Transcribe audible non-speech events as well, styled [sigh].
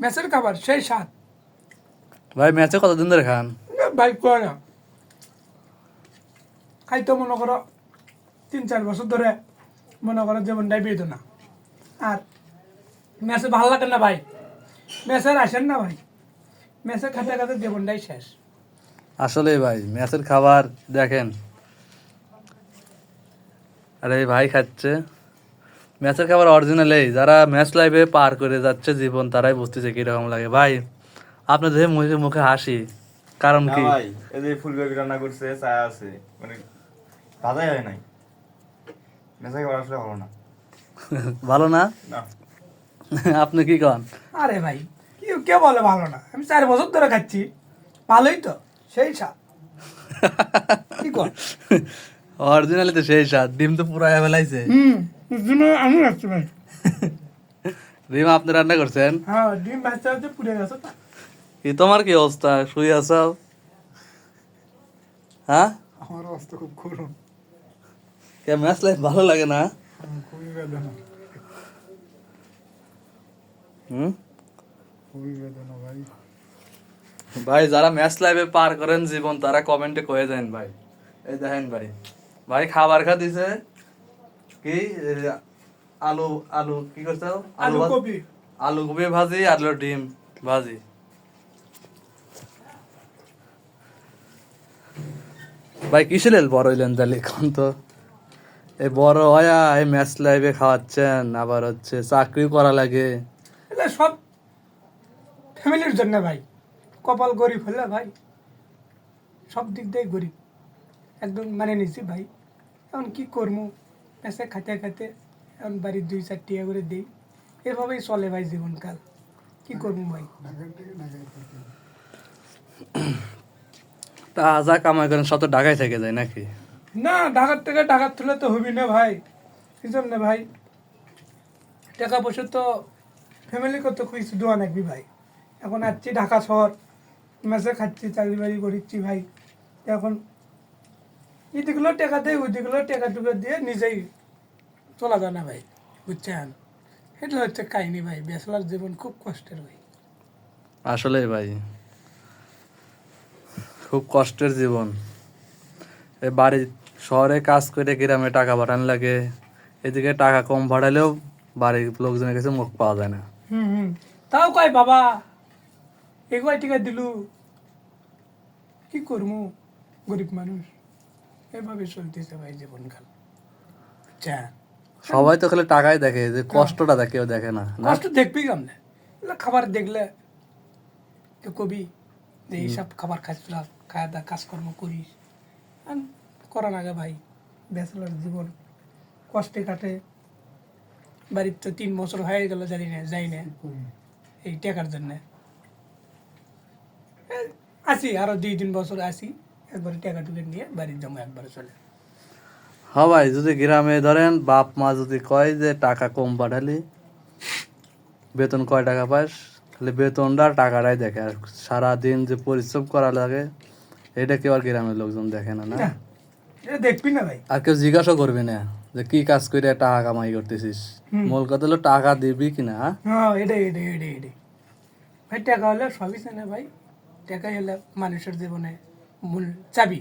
ম্যাচের খাবার সেই স্বাদ। ভাই ম্যাচে কতদিন ধরে খান? ভাই কয় না। খাইতো মনে করো তিন চার বছর ধরে মনে করো জীবনটাই বেদনা আর ম্যাচে ভালো লাগে না ভাই? ম্যাচের আসেন না ভাই? ম্যাচে খাতে খাতে জীবনটাই শেষ। আসলে ভাই ম্যাচের খাবার দেখেন। আরে ভাই খাচ্ছে। ম্যাচের খাবার অরিজিনালেই যারা ম্যাচ লাইভে পার করে যাচ্ছে জীবন তারাই বুঝতেছে কীরকম লাগে। ভাই আপনার দেখে মুখে মুখে হাসি। কারণ কি? ভাই এই যে ফুলকপি রান্না করছে চা আছে। মানে ভাজাই হয় নাই। মেসা খাবার আসলে ভালো না। [laughs] ভালো না? না। [laughs] আপনি কি কন? আরে ভাই কি কে বলে ভালো না। আমি চার বছর ধরে খাচ্ছি। ভালোই তো সেই স্বাদ। [laughs] কি কর অরিজিনালি তো সেই স্বাদ। ডিম তো পুরো ফেলাইছে হুম। আমি রাখছি ভাই। [laughs] ডিম আপনি রান্না করছেন? হ্যাঁ ডিম পুড়ে গেছে তোমার কি অবস্থা? শুয়ে আছো? হ্যাঁ? আমার অবস্থা খুব কে ম্যাচ লাইফ ভালো লাগে না? খুবই বেদনা। হুম? খুবই বেদনা ভাই। ভাই যারা ম্যাচ লাইভে পার করেন জীবন তারা কমেন্টে কয়ে দেন ভাই। এই দেখেন ভাই। ভাই খাবার খা দিছে? কি আলু আলু কি করছ আলু কপি আলু কপি ভাজি আর হলো ডিম ভাজি। ভাই কিসে লেল বড় হইলেন তাহলে এখন তো? এই বড় হয়া এই ম্যাচ লাইভে খাওয়াচ্ছেন আবার হচ্ছে চাকরি করা লাগে। সব ফ্যামিলির জন্য ভাই। কপাল গরিব হলে ভাই সব দিক দিয়ে গরিব। একদম মানে নিছি ভাই। এখন কি করব পেশে খাতে খাতে এখন বাড়ির দুই চার টিয়া করে দিই। এভাবেই চলে ভাই জীবনকাল। কি করব ভাই? তা যা কামাই করেন সব তো ঢাকায় থেকে যায় নাকি? না ঢাকার থেকে ঢাকার তুলে তো হবি না ভাই। কি জন্য ভাই? টাকা পয়সা তো ফ্যামিলি করতে খুঁজছি দোয়া নাকবি ভাই? এখন আসছি ঢাকা শহর মেসে খাচ্ছি চাকরি বাড়ি করিচ্ছি ভাই। এখন এদিকগুলো টাকা দেয় ওইদিকগুলো টাকা টুকা দিয়ে নিজেই চলা যায় না ভাই বুঝছেন? এটা হচ্ছে কাহিনী ভাই ব্যাচলার জীবন খুব কষ্টের ভাই। আসলে ভাই খুব কষ্টের জীবন। এই বাড়ি শহরে কাজ করে গ্রামে টাকা পাঠানো লাগে এদিকে টাকা কম ভাড়ালেও বাড়ির লোকজনের কাছে মুখ পাওয়া যায় না। হুম হুম। তাও কয় বাবা এগুলাই টিকা দিলু? কি করব গরিব মানুষ? এভাবে চলতেছে ভাই জীবনকাল। আচ্ছা। সবাই তো খালি টাকাই দেখে যে কষ্টটা দেখে কেউ দেখে না। কষ্ট দেখবি কেমনে খাবার দেখলে কবি যে এইসব খাবার খাচ্ছিলাম খাওয়া দাওয়া কাজকর্ম করিস। করার আগে ভাই ব্যাচেলার জীবন কষ্টে কাটে। বাড়ির তো তিন বছর হয়ে গেল জানি না যাই না। এই টাকার জন্য। আসি আরও দুই তিন বছর আসি একবারে টাকা টুকে নিয়ে বাড়ির জমা একবারে চলে। হ্যাঁ ভাই যদি গ্রামে ধরেন বাপ মা যদি কয় যে টাকা কম পাঠালি বেতন কয় টাকা পাস? তাহলে বেতনটা টাকাটাই দেখে। আর সারাদিন যে পরিশ্রম করা লাগে এটা কেউ আর গ্রামের লোকজন দেখে না না? না দেখবি না ভাই। আর কেউ জিজ্ঞাসা করবি না যে কি কাজ করে টাকা কামাই করতেছিস? মূল কথা হলো টাকা দিবি কিনা হ্যাঁ? হ্যাঁ এটাই এটাই এটাই এটাই। ভাই টাকা হলে সবই চেনে ভাই। টাকাই হলে মানুষের জীবনে মূল চাবি।